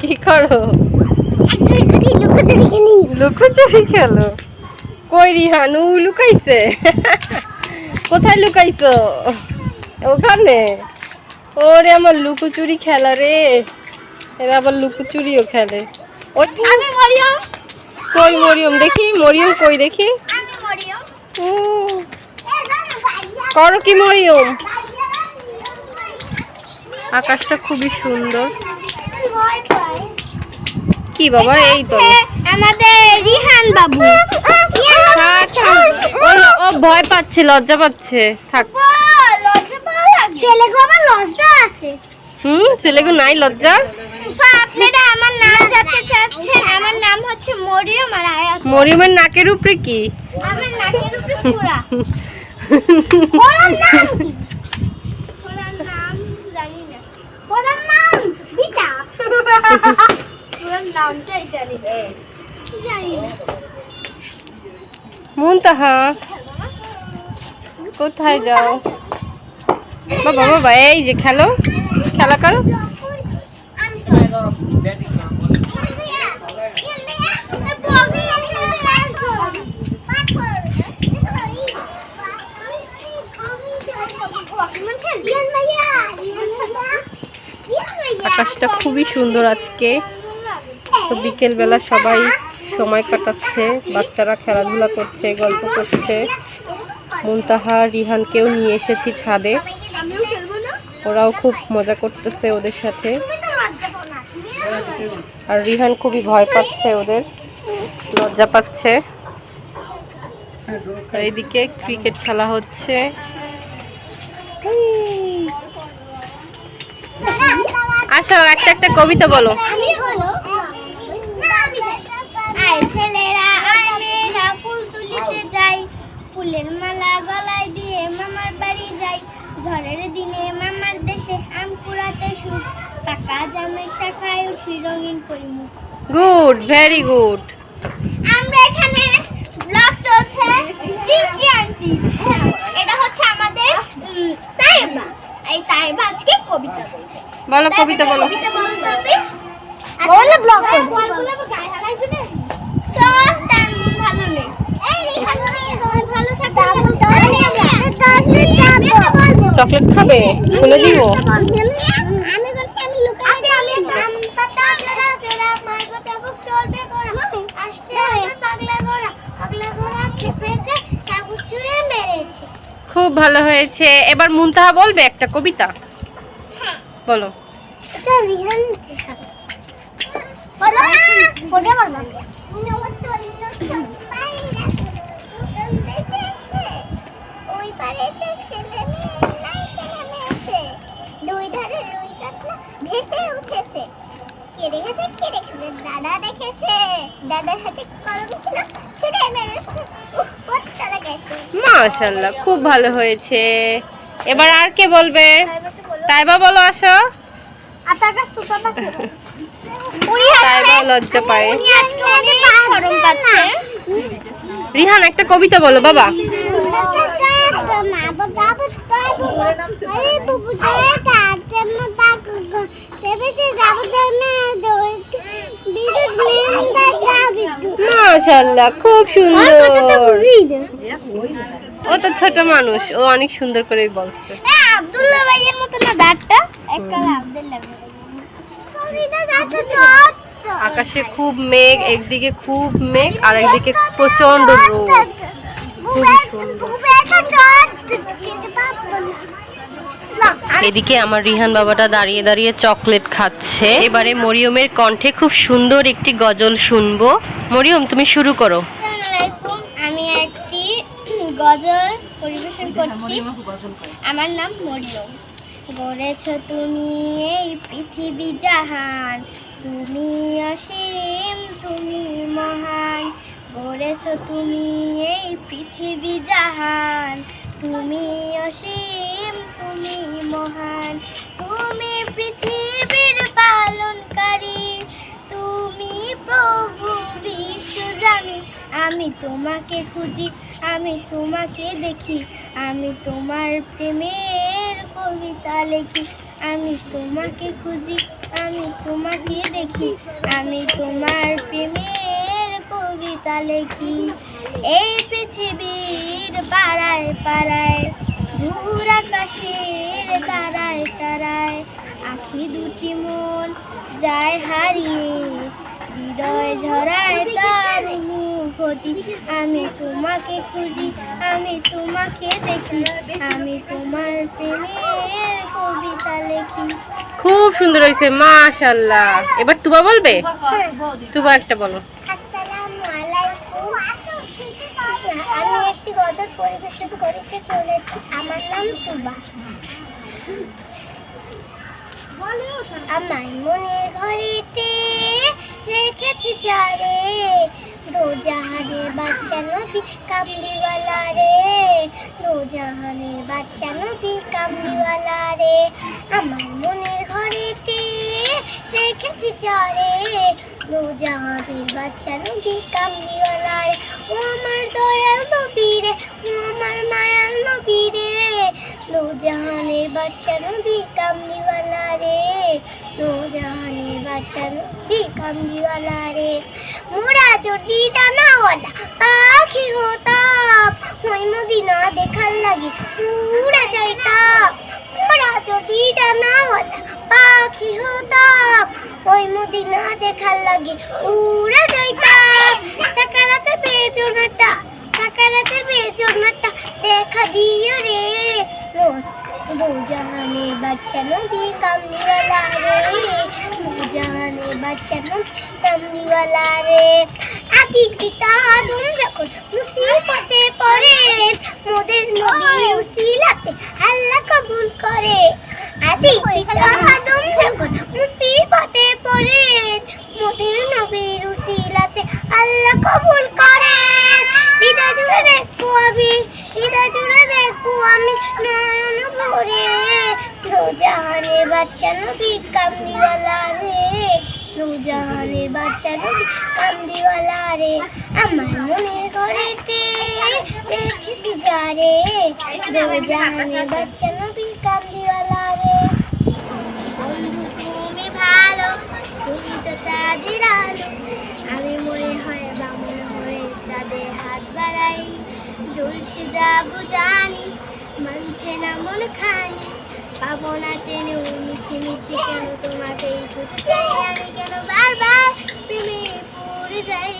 কি করো? লুকোচুরি খেলো। কই রিহানু? লুকাইছে। কোথায় লুকাইছো? ওখানে? ওরে আমার লুকোচুরি খেলা রে। এরা আবার লুকোচুরিও খেলে। ওই আমি মরিয়ম। কই মরিয়ম? দেখি মরিয়ম কই দেখি। আমি মরিয়ম। ও, করো কি মরিয়ম? আকাশটা খুবই সুন্দর। কি বাবা এই তো। আমাদের রিহান বাবু ও ও ভয় পাচ্ছে লজ্জা পাচ্ছে। থাক। ছেলেকে আবার লজ্জা আছে হুম ছেলেগো নাই লজ্জা? আপনারা আমার নাম জানতে চাচ্ছেন আমার নাম হচ্ছে মরিয়ম আর আয়াত মরিয়মের নাকের উপরে কি? আমার নাকের উপরে পুরা। ওর নাম কি? ওর নাম জানি না ওর নাম বিটা ওর নামটাই জানি না জানি না মুনতাহা কোথায় যাও? বাবা বাবা এই যে খেলো। খেলা করো। আকাশটা খুবই সুন্দর আজকে। তো বিকেলবেলা সবাই সময় কাটাচ্ছে, বাচ্চারা খেলাধুলা করছে, গল্প করছে। মুনতাহা রিহানকেও নিয়ে এসেছি ছাদে। ওরাও খুব মজা করতেছে ওদের সাথে। আর রিহান খুবই ভয় পাচ্ছে ওদের। লজ্জা পাচ্ছে। আর এইদিকে ক্রিকেট খেলা হচ্ছে। আসো একটা একটা কবিতা বলো। ছেলেরা আয় মেয়েরা ফুল তুলিতে যাই। ফুলের মালা গলায় দিয়ে মামার বাড়ি যাই। ঝড়ের দিনে মামার দেশে আম কুড়াতে সুখ। কাকা জামের শাখায় উঠি রঙিন পরিমুখ গুড ভেরি গুড আমরা এখানে ব্লগ চলছে। রিঙ্কি আন্টি। এটা হচ্ছে আমাদের তাইবা এই তাই আজকে কবিতা বলো কবিতা বলো। কবিতা বলো তবে বলে ব্লগ করব গায়ে হারাইছে না। তো তার মন ভালো নেই। এই রেখা তুমি ভালো থাকো। ডাবল ডাবল চকলেট খাবে? খুলে দিব আমি বলছি আমি লুকাই আমি গান পাতা জোড়া জোড়া মারবো চাবুক চলবে গোড়া আসছে আমার পাগলা গোড়া পাগলা গোড়া খেপেছে চাবুক ছুঁড়ে মেরেছে খুব ভালো হয়েছে। এবার মুনতাহা বলবে একটা কবিতা। বলো। দুই ধারে রুই কাতলা ভেসে উঠেছে। কে দেখেছে কে দেখেছে দাদা দেখেছে। দাদার হাতে কলম ছিল ছেড়ে মেরেছে। মাশাল্লাহ খুব ভালো হয়েছে। এবার আর কে বলবে? তাইবা বলো আসো। তাইবা লজ্জা পায়। রিহান একটা কবিতা বলো বাবা। মাশাল্লাহ খুব সুন্দর। ও তো ছোট মানুষ ও অনেক সুন্দর করে বলছে। আব্দুল্লাহ ভাইয়ের মতো না দাঁতটা? এককালে আব্দুল্লাহ আকাশে খুব মেঘ একদিকে খুব মেঘ আর একদিকে প্রচণ্ড রোদ খুবই সুন্দর। এদিকে আমার রিহান বাবাটা দাঁড়িয়ে দাঁড়িয়ে চকলেট খাচ্ছে। এবারে মরিয়মের কণ্ঠে খুব সুন্দর একটি গজল শুনব। মরিয়ম তুমি শুরু করো। আমি একটি গজল পরিবেশন করছি। আমার নাম মরিয়ম। গড়েছ তুমি এই পৃথিবী জাহান তুমি অসীম তুমি মহান। গড়েছ তুমি এই পৃথিবী জাহান তুমি অসীম, তুমি মহান, তুমি পৃথিবীর পালনকারী। তুমি প্রভু বিশ্বজামি আমি তোমাকে খুঁজি, আমি তোমাকে দেখি, আমি তোমার প্রেমের কবিতা লিখি, আমি তোমাকে খুঁজি, আমি তোমাকে দেখি, আমি তোমার প্রেমের কবিতা লিখি এই পৃথিবীর পাড়ায় পাড়ায় দূর আকাশের তারায় তারায় আখি দুটি মন যায় হারিয়ে হৃদয় ঝরায় তার মুখতি আমি তোমাকে খুঁজি আমি তোমাকে দেখি আমি তোমার প্রেমের কবিতা লেখি। খুব সুন্দর হয়েছে মাশাল্লাহ এবার তুবা বলবে? তুবা একটা বলো। আলাইকুম আমি একটি গজল পরিবেশন করতে চলেছি। আমার নাম তুবা। আমার মনের ঘরেতে রেখেছি চারে। দো জাহানের বাদশা নবী কামলিওয়ালা রে। দো জাহানের বাদশা নবী কামলিওয়ালা রে। আমার মনের ঘরেতে রেখেছি চারে। দো জাহানের বাদশা নবী কামলিওয়ালা রে ও আমার দয়াল নবী রে ও আমার মায়াল নবী রে দো জাহানের বাদশা নবী রে। দো জাহানের বাদশা নবী কামলিওয়ালা রে। মোরা যদি ডানাওয়ালা পাখি হতাম ওই মদিনা দেখার লাগে উড়ে যাইতাম। মোরা যদি ডানাওয়ালা পাখি হতাম ওই মদিনা দেখার লাগে। উড়ে যাইতাম সাকারাতে বেজনাটা সাকারাতে বেজনাটা দেখা দিও রে। দু জাহানের বাদশা নবী কামনিওয়ালা রে। দু জাহানের বাদশা নবী কামনিওয়ালা রে। আদি পিতা আদম যখন মুসিবতে পড়ে, মোদের নবী উসিলাতে আল্লাহ কবুল করে। আদি পিতা আদম যখন কবুল করে। হৃদয় জুড়ে দেখব আমি, হৃদয় জুড়ে দেখব আমি নয়ন ভরে। দু জাহানের বাদশা নবী কামড়িওয়ালা রে। দু জাহানের বাদশা নবী কামড়িওয়ালা রে। আমার মনের ঘরেতে দেখেছি যারে দু জাহানের বাদশা নবী কামড়িওয়ালা রে। চাঁদের আলো আমি মনে হয় বামন হয়ে চাঁদে হাত বাড়াই। জলসে যাব জানি মানছে না মন খানি। পাবো না চেনে মিছি মিছি কেন তোমাকে ছুটে চাই আমি কেন বারবার প্রেমে পড়ে যাই?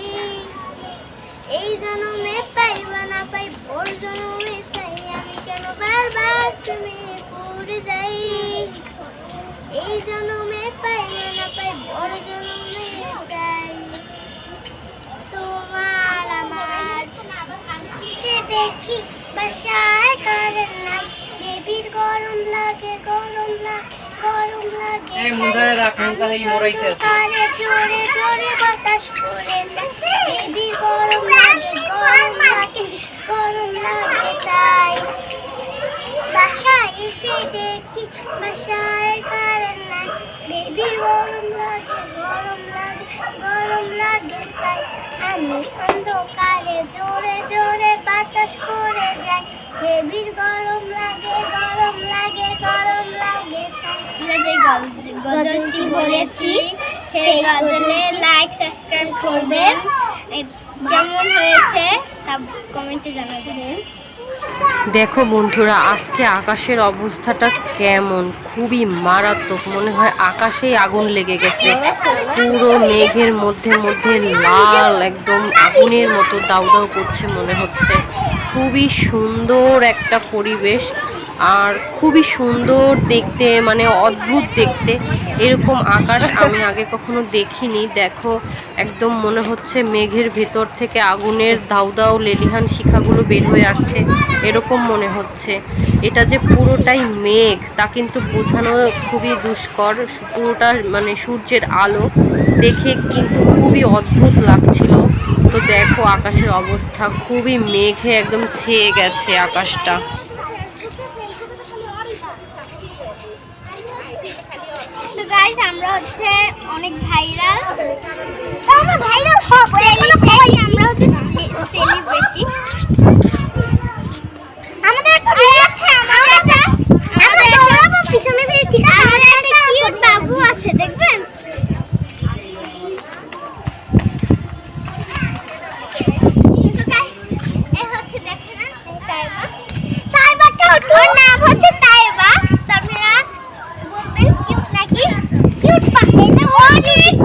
এই জন্মে পাইবা না পাই পর জন্মে চাই। আমি কেন বারবার প্রেমে পড়ে যাই? এই জন্মে পাই না পাই বড় জন্মে তোমার আমার সে দেখি বাসায় কারেন নাই। বেবির গরম লাগে গরম লাগে গরম লাগে। এই মুন্ডায় রাখ, মুন্ডায় মরাইতে আছে। কানে জোরে জোরে বাতাস করে বেবির গরম লাগে গরম লাগে গরম লাগে তাই। বাসায় এসে দেখি বাসায় কারেন্ট গরম লাগে গরম লাগে গরম লাগে তাই আমি অন্ধকারে জোরে জোরে বাতাস করে যাই বেবির গরম লাগে গরম লাগে গরম লাগে যে গজলটি বলেছি, সেই গজলে লাইক সাবস্ক্রাইব করবেন। কেমন হয়েছে তা কমেন্টে জানাবেন। দেখো বন্ধুরা, আজকে আকাশের অবস্থাটা কেমন? খুবই মারাত্মক। মনে হয় আকাশেই আগুন লেগে গেছে। পুরো মেঘের মধ্যে মধ্যে লাল, একদম আগুনের মতো দাউ দাউ করছে মনে হচ্ছে। খুবই সুন্দর একটা পরিবেশ। আর খুবই সুন্দর দেখতে মানে অদ্ভুত দেখতে। এরকম আকাশ আমি আগে কখনো দেখিনি। দেখো, একদম মনে হচ্ছে মেঘের ভেতর থেকে আগুনের দাউ দাউ লেলিহান শিখাগুলো বের হয়ে আসছে। এরকম মনে হচ্ছে। এটা যে পুরোটাই মেঘ, তা কিন্তু বোঝানো খুবই দুষ্কর। পুরোটা মানে সূর্যের আলো দেখে কিন্তু খুবই অদ্ভুত লাগছিল। তো দেখো, আকাশের অবস্থা খুবই মেঘে একদম ছেয়ে গেছে আকাশটা। গাইস আমরা হচ্ছে অনেক ভাইরাল আমরা ভাইরাল সব সেলিব্রিটি আমরা হচ্ছে সেলিব্রিটি আমাদের একটা বিয়ে আছে আচ্ছা, আমাদের একটা আমরা দৌড়াবো পিছনে ফিরে ঠিক আছে আমাদের একটা কিউট বাবু আছে দেখবেন? তাইবা। তাইবা ওর নাম হচ্ছে Nick!